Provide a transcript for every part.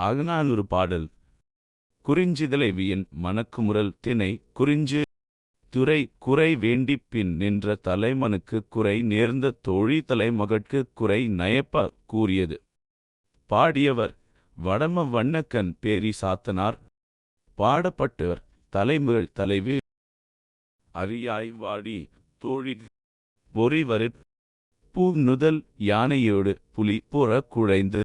அகநானூறு பாடல். குறிஞ்சிதலைவியின் மணக்குமுறல் திணை குறிஞ்சு. துறை குறை வேண்டிப் பின் நின்ற தலைமனுக்கு குறை நேர்ந்த தோழி தலைமகற்கு குறை நயப்ப கூறியது. பாடியவர் வடம வண்ணக்கன் பேரி சாத்தனார். பாடப்பட்டவர் தலைமேள் தலைவி. அரியாய் வாடி தோழி பொறிவரு பூ நுதல் யானையோடு புலி புற குழைந்து.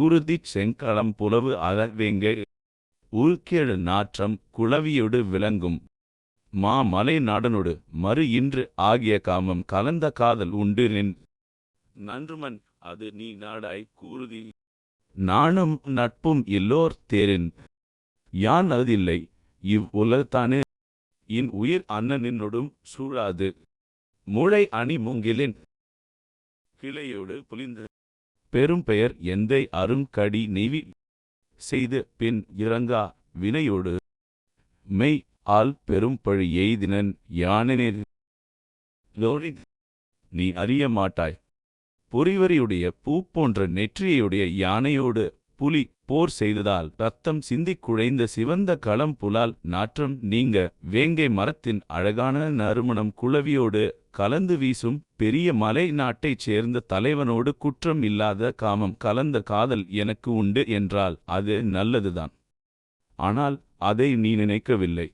குருதிச் செங்களம் புலவு அறவேங்கை உள்கேழு நாற்றம் குளவியொடு விளங்கும். மா மலை நாடனொடு மறு இன்று ஆகிய காமம் கலந்த காதல் உண்டு நின். நன்றுமன் அது நீ நாடாய் கூறுதி. நாணும் நட்பும் எல்லோர் தேரின். யான் அதில்லை இவ் உலகத்தானே. இன் உயிர் அண்ணனினொடும் சூழாது. முளை அணி மூங்கிலின். கிளையோடு புலிந்து. பெரும் பெயர் எந்தை அருங்கடி நெய்வி செய்து பின் இறங்கா வினையோடு மெய் ஆல் பெரும் பழி எய்தினன் யானெனே நீ அறிய மாட்டாய். பொறிவரியுடைய பூ போன்ற நெற்றியுடைய யானையோடு புலி போர் செய்ததால் ரத்தம் சிந்திக் குழைந்த சிவந்த களம் புலால் நாற்றம் நீங்க வேங்கை மரத்தின் அழகான நறுமணம் குளவியோடு கலந்து வீசும் பெரிய மலை நாட்டைச் சேர்ந்த தலைவனோடு குற்றம் இல்லாத காமம் கலந்த காதல் எனக்கு உண்டு என்றால் அது நல்லதுதான். ஆனால் அதை நீ நினைக்கவில்லை.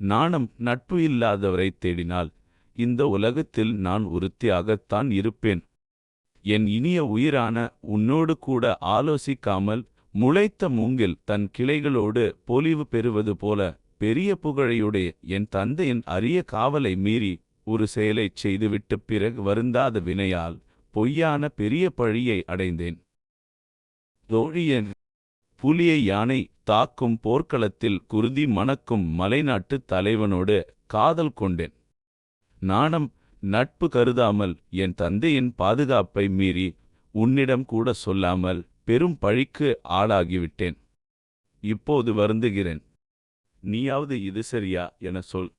நாணம் நட்பு இல்லாதவரைத் தேடினால் இந்த உலகத்தில் நான் ஒருத்தியாகத்தான் இருப்பேன். என் இனிய உயிரான உன்னோடு கூட ஆலோசிக்காமல் முளைத்த மூங்கில் தன் கிளைகளோடு பொலிவு பெறுவது போல பெரிய புகழையுடைய என் தந்தையின் அரிய காவலை மீறி ஒரு செயலைச் செய்துவிட்டு பிறகு வருந்தாத வினையால் பொய்யான பெரிய பழியை அடைந்தேன். தோழியன் புலியை யானை தாக்கும் போர்க்களத்தில் குருதி மணக்கும் மலைநாட்டு தலைவனோடு காதல் கொண்டேன். நாணம் நட்பு கருதாமல் என் தந்தையின் பாதுகாப்பை மீறி உன்னிடம் கூட சொல்லாமல் பெரும் பழிக்கு ஆளாகிவிட்டேன். இப்போது வருந்துகிறேன். நீயாவது இது சரியா என சொல்.